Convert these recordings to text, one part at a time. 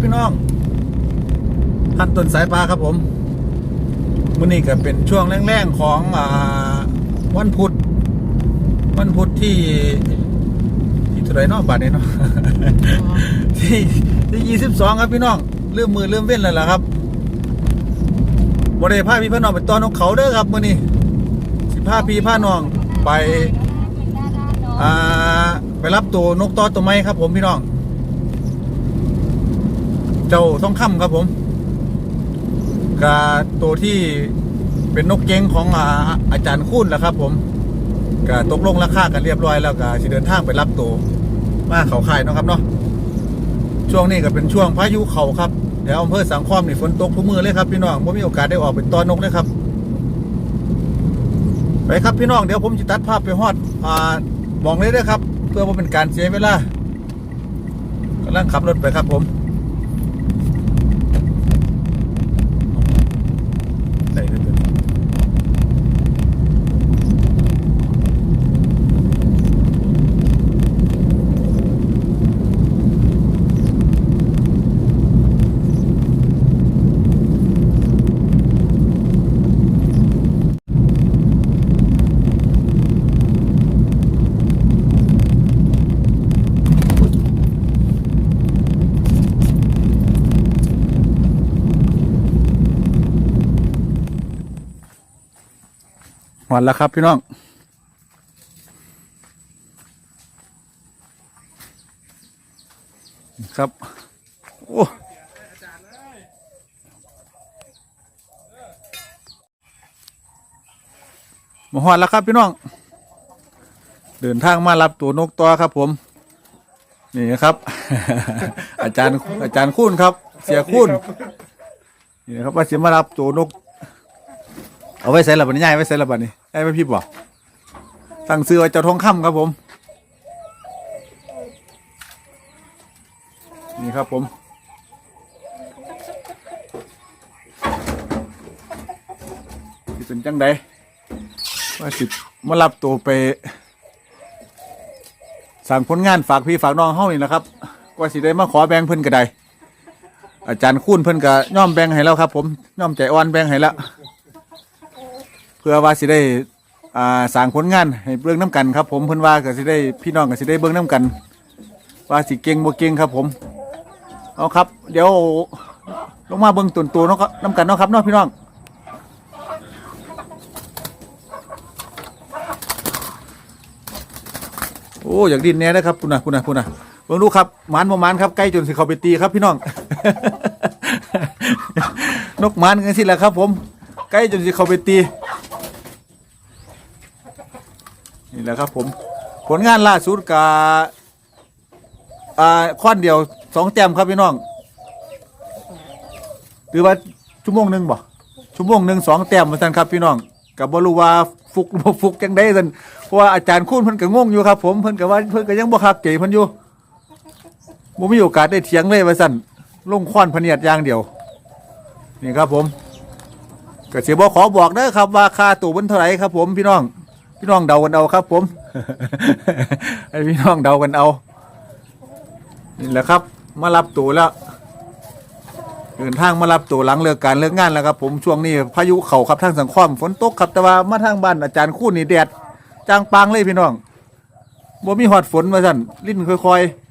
พี่น้องท่านต้นสายปลาครับผมมื้อนี้ก็เป็นช่วงแรงๆของอวันพุธวันพุธที่ที่เท่าไรนาะบาทนี้เนาะที่ที่ยี่สิบสองครับพี่น้องเริ่มมือเริ่มเว้นแล้วล่ะครับบริพาพี่พี่น้องไปตอนนกเขาเด้อครับมื้อนี้สิพาพี่พาน้องไปอ่าไปรับตัวนกตอตัวไม้ครับผมพี่น้อง เจ้าทองคำครับผมกับตัวที่เป็นนกเก้งของอาอาจารย์คุ้นแหละครับ ผมก็ตกลงราคากันเรียบร้อยแล้วก็สิเดินทางไปรับตัวมาเขาค่ายนะครับเนาะช่วงนี้ก็เป็นช่วงพายุเขาครับเดี๋ยวอำเภอสังคอมนี่ฝนตกทุกมือเลยครับพี่น้องผมมีโอกาสได้ออกไปตอนนกเลยครับ ไปครับพี่น้องเดี๋ยวผมจะตัดภาพไปฮอดอ่ามองเลยเด้อครับ เพื่อว่าเป็นการเสียเวลากำลังขับรถไปครับผม หวันแล้วครับพี่น้องครับโอ้มาหอนแล้วครับพี่น้อง เดินทางมารับตัวนกตัวครับ ผม นี่นะครับ อาจารย์อาจารย์คุ้นครับ เสียคุ้นนี่นะครับว่าจะมารับตัวนก เอาไว้ใส่ระบัดนี้ย่ายไว้ใส่ระบัดนี้ ไอ้ไม่พี่บอกตั้งซื้อไว้เจ้าทองคำครับผม นี่ครับผมสิเป็นจังใดว่าสิมารับตัวไป สั่งผลงานฝากพี่ฝากน้องเฮานี่นะครับว่าสิได้มาขอแบ่งเพิ่นก็ได้อาจารย์คุ้นเพิ่นก็ย่อมแบ่งให้แล้วครับ ผมย่อมใจอ่อนแบ่งให้แล้ว พื่อว่าสิได้อ่าสร้างผลงานให้เบิ่งน้ำกันครับ ผมเพิ่นว่าก็สิได้พี่น้องก็สิได้เบิ่งน้ำกัน ว่าสิเก่งบ่เก่งครับผมเอาครับ เดี๋ยวลงมาเบิ่งตุนตัวเนาะครับน้ำกันเนาะครับเนาะพี่น้องโอ้อยากดินแน่นะครับคุณนะคุณนะคุณนะเบิ่งดูครับหมานบ่หมานครับใกล้จนสิเข้าไปตีครับพี่น้อง นกหมานกันสิแหละครับ ผมใกล้จนสิเข้าไปตี นี่แหละครับผมผลงานล่าสุดกับอ่าค้อนเดียวสองแต้มครับพี่น้องหรือว่าชั่วโมงหนึ่งบ่ชั่วโมงหนึ่งสองแต้มเหมือนกันครับพี่น้องกับบรูว่าฟุกบ่ฟุกจังได้สันเพราะว่าอาจารย์คุ้นเพิ่นก็งงอยู่ครับผมเพิ่นก็ว่าเพิ่นก็ยังบ่คักเก๋เพิ่นอยู่บ่มีโอกาสได้เถียงเลยว่าซั่นลงค้อนพเนียดอย่างเดียว นี่ครับผมก็สิบ่ขอบอกเด้อครับว่าค่าตู้มันเท่าไหร่ครับผมพี่น้อง พี่น้องเดากันเอาครับ ผม ให้พี่น้องเดากันเอานี่แหละครับ มารับตัวแล้วเดินทางมารับตัวหลังเลิกการเลิกงานแล้วครับ ผมช่วงนี้พายุเข่าครับทางสังคมฝนตกครับแต่ว่ามาทางบ้านอาจารย์คู่นี่แดดจางปางเลยพี่น้องบ่มีหอดฝนมาสั่นลิ้นค่อยๆ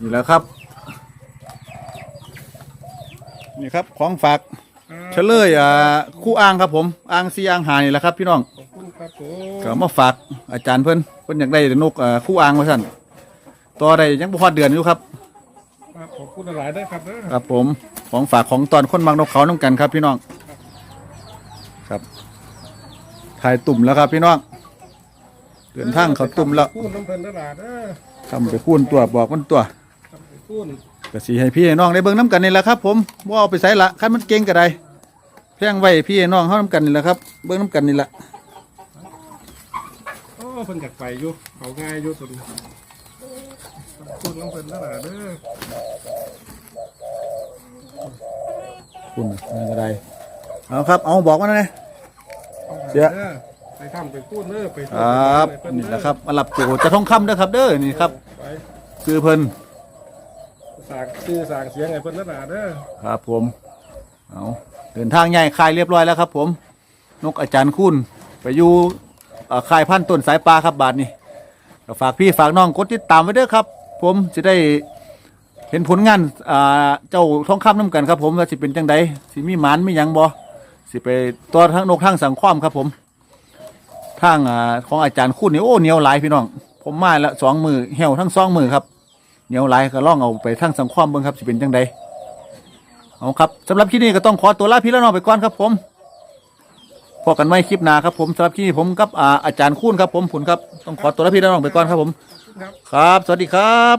นี่แหละครับ นี่ครับ ของฝาก เฉลยอ่าคู่อ่างครับผมอ่างซีอ่างหานี่แหละครับ พี่น้องขอบคุณครับผมก็มาฝากอาจารย์เพิ่นเพิ่นอยากได้นกอ่าคู่อ่างว่าสั่นต่อได้ยังบ่ฮอดเดือนอยู่ครับครับขอบคุณหลายๆด้วยครับเด้อครับผมของฝากของตอนคนมักนกเขาน้ำกันครับ พี่น้องครับถ่ายตุ่มแล้วครับ พี่น้องเดินทางเขาตุ่มแล้วพูดน้ำเพลินตลาดเด้อทำไปคูนตัวบอกมันตัว ครับไปพูด ก็สิให้พี่ให้น้องได้เบิ่งน้ำกันนี่แหละครับผมบ่เอาไปใส่ละคันมันเก่งก็ได้ แพงไว้พี่ให้น้องเฮาน้ำกันนี่แหละครับ เบิ่งน้ำกันนี่แหละโอ้เพิ่นอยากไปอยู่เขาง่ายอยู่ตัวนี้พูดน้ำเพลินตลาดเด้อคุณนี่ก็ได้เอาครับ เอาบอกมาหน่อย เสีย ด้อไปทำไปพูดเด้อไปครับไปเพิ่นี่เด้อแหละครับมารับโจจะทองคำเด้อครับ เด้อนี่ครับไปซื้อเพิ่นสร้างชื่อสร้างเสียงไอ้เพิ่นนั่นน่ะเด้อครับผมเอา เดินทางใหญ่คายเรียบร้อยแล้วครับ ผม นกอาจารย์คุณไปอยู่คายพันธุ์ต้นสายปลาครับบาทนี่ฝากพี่ฝากน้องกดติดตามไว้เด้อครับ ผมจะได้เห็นผลงานเจ้าท้องคำน้ำกันครับ ผมว่าสิเป็นจังใดสิมีหมันมียังบ่สิไปตัวทั้งนกทั้งสังความครับ ผมทางอของอาจารย์คุณนี่โอ้เหนียวหลายพี่น้อง ผมมาแล้วสองมือเหี่ยวทั้งสองมือครับเหนียวหลายก็ล่องเอาไปทั้งสังความเบิ่งครับสิเป็นจังใด เอาครับสำหรับคลิปนี้ก็ต้องขอตัวลาพี่และน้องไปก่อนครับผมพบกันไว้คลิปหน้าครับผมสำหรับคลิปนี้ผมกับอาอาจารย์คุ้นครับผมผุนครับต้องขอตัวลาพี่และน้องไปก่อนครับผม ครับ สวัสดีครับ